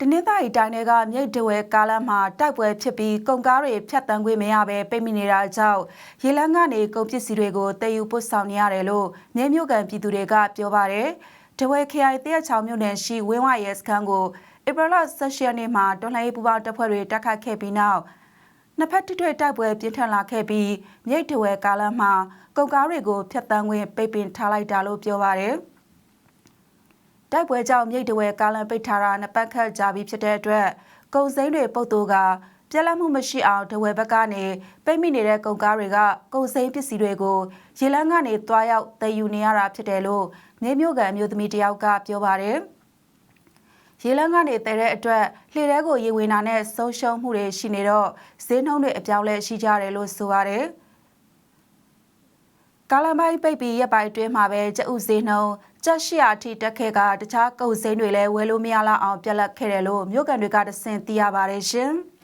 တနင်္သာရီတိုင်းကမြိတ်တဝဲကားလမ်းမှာတိုက်ပွဲဖြစ်ပြီးကုန်ကားတွေဖြတ်တန်းခွင့်မရဘဲပိတ်မိနေတာကြောင့်ရေလန်းကနေကုန်ပစ္စည်းတွေကိုတည်ယူပို့ဆောင်နေရတယ်လို့မြေမြို့ကန်ပြည်သူတွေကပြောပါတယ်။တဝဲခရိုင်တရက်ချောင်းမြို့နယ်ရှိဝင်းဝရဲစခန်းကိုဧပြီလ16ရက်နေ့မှာတော်လှန်ရေးပူးပေါင်းတပ်ဖွဲ့တွေတိုက်ခတ်ခဲ့ပြီးနောက်နှစ်ဖက်ထိတွေ့တိုက်ပွဲပြင်းထန်လာခဲ့ပြီးမြိတ်တဝဲကားလမ်းမှာကုန်ကားတွေကိုဖြတ်တန်းခွင့်ပိတ်ပင်ထားလိုက်တာလို့ပြောပါတယ်။ တိုက်ပွဲကြောင့်မြိတ်တဝဲကားလမ်းပိတ်ထားတာနှစ်ပတ်ခန့်ကြာပြီဖြစ်တဲ့အတွက်ကုန်စိမ်းတွေပုတ်တူကပြက်လက်မှုမရှိအောင်တဝဲဘက်ကနေပိတ်မိနေတဲ့ကုန်ကားတွေကကုန်စိမ်းပစ္စည်းတွေကိုရေလန်းကနေတွားရောက်တည်ယူနေရတာဖြစ်တယ်လို့နေမျိုးကန်မျိုးသမီးတယောက်ကပြောပါတယ်ရေလန်းကနေတည်တဲ့အတွက်လှေထဲကိုရေဝင်တာနဲ့ဆုံးရှုံးမှုတွေရှိနေတော့ဈေးနှုန်းတွေအပြောင်းလဲရှိကြတယ်လို့ဆိုပါတယ်။ ကာလမိုင်းပိတ်ပြီးရက်ပိုင်းအတွင်းမှာပဲကျဥဈေးနှုန်းကျက်ရှိရာအထိတက်ခဲ့ကတခြားကုန်စည်တွေလည်းဝယ်လို့မရလောက်အောင်ပြက်လက်ခဲ့တယ်လို့မြို့ကန်တွေကတဆင့်သိရပါတယ်ရှင်။